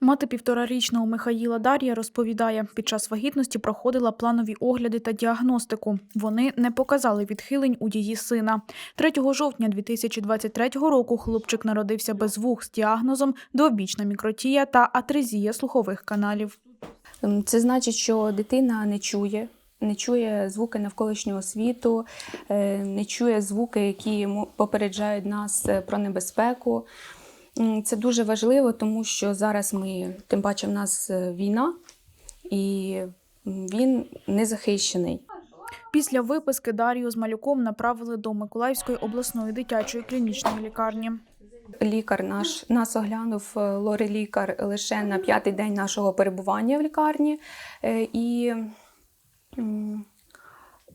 Мати півторарічного Михаїла Дар'я розповідає, під час вагітності проходила планові огляди та діагностику. Вони не показали відхилень у її сина. 3 жовтня 2023 року хлопчик народився без вух з діагнозом двобічна мікротія та атрезія слухових каналів. Ем, Це значить, що дитина не чує, не чує звуки навколишнього світу, е, не чує звуки, які попереджають нас е, про небезпеку. Це дуже важливо, тому що зараз ми, тим паче, в нас е, війна, і він не захищений. Після виписки Дар'ю з малюком направили до Миколаївської обласної дитячої клінічної лікарні. Лікар наш нас оглянув е, лори лікар лише на п'ятий день нашого перебування в лікарні. Е, І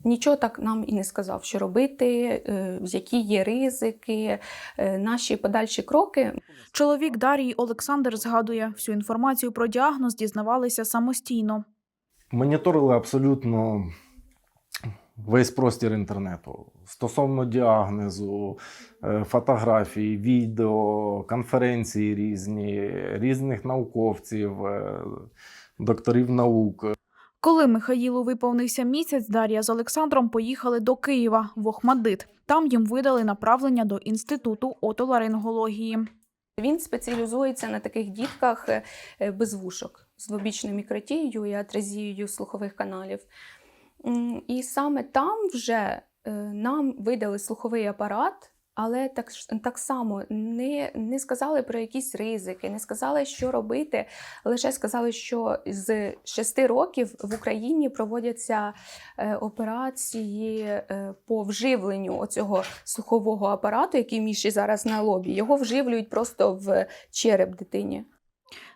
нічого так нам і не сказав, що робити, е, які є ризики, е, наші подальші кроки. Чоловік Дар'ї Олександр згадує, всю інформацію про діагноз дізнавалися самостійно. Моніторили абсолютно весь простір інтернету стосовно діагнозу, е, фотографій, відео, конференції різні, різних науковців, докторів наук. Коли Михаїлу виповнився місяць, Дар'я з Олександром поїхали до Києва в Охмадит. Там їм видали направлення до інституту отоларингології. Він спеціалізується на таких дітках е, е, без вушок з двобічною мікротією і атрезією слухових каналів. І саме там вже е, нам видали слуховий апарат, але так, так само не, не сказали про якісь ризики, не сказали, що робити. Лише сказали, що з 6 років в Україні проводяться е, операції е, по вживленню оцього слухового апарату, який Міші зараз на лобі. Його вживлюють просто в череп дитині.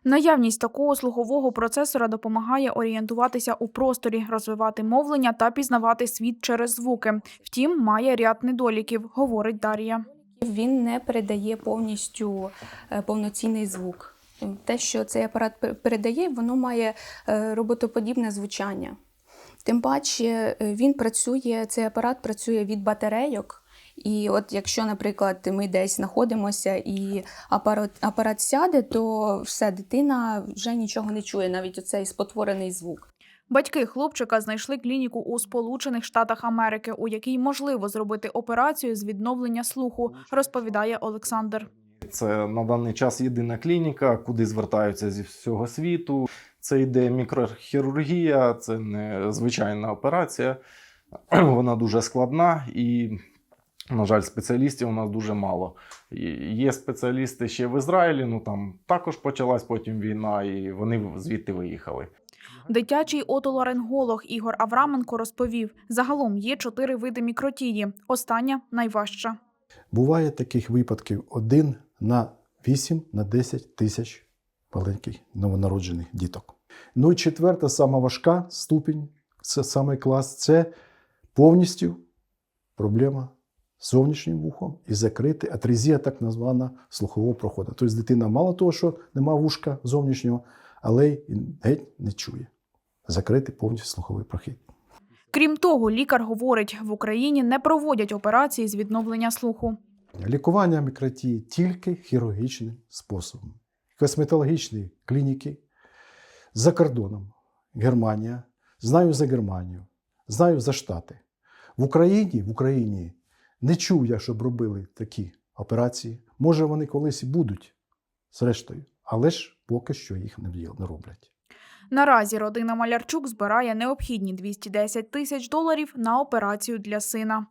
Наявність такого слухового процесора допомагає орієнтуватися у просторі, розвивати мовлення та пізнавати світ через звуки. Втім, має ряд недоліків, говорить Дар'я. Він не передає повністю е, повноцінний звук. Те, що цей апарат передає, воно має е, роботоподібне звучання. Тим паче е, він працює, цей апарат працює від батарейок. І от якщо, наприклад, ми десь знаходимося і апарат, апарат сяде, то все, дитина вже нічого не чує, навіть оцей спотворений звук. Батьки хлопчика знайшли клініку у Сполучених Штатах Америки, у якій можливо зробити операцію з відновлення слуху, розповідає Олександр. Це на даний час єдина клініка, куди звертаються зі всього світу. Це йде мікрохірургія, це не звичайна операція. Вона дуже складна і, на жаль, спеціалістів у нас дуже мало. Є спеціалісти ще в Ізраїлі, ну там також почалась потім війна, і вони звідти виїхали. Дитячий отоларинголог Ігор Авраменко розповів: загалом є чотири види мікротії. Остання найважча. Буває таких випадків один на 8 на 10 тисяч маленьких новонароджених діток. Ну і четверта, сама важка ступінь, це саме клас, це повністю проблема зовнішнім вухом і закрити атрезія, так звана слухового проходу. Тобто дитина мало того, що нема вушка зовнішнього, але й геть не чує. Закрити повністю слуховий прохід. Крім того, лікар говорить, в Україні не проводять операції з відновлення слуху. Лікування мікротії тільки хірургічним способом. Косметологічні клініки за кордоном. Германія. Знаю за Германію, знаю за Штати. В Україні, в Україні не чув я, щоб робили такі операції. Може, вони колись і будуть, зрештою, але ж поки що їх не роблять. Наразі родина Малярчук збирає необхідні 210 тисяч доларів на операцію для сина.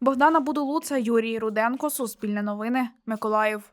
Богдана Будулуца, Юрій Руденко, Суспільне новини, Миколаїв.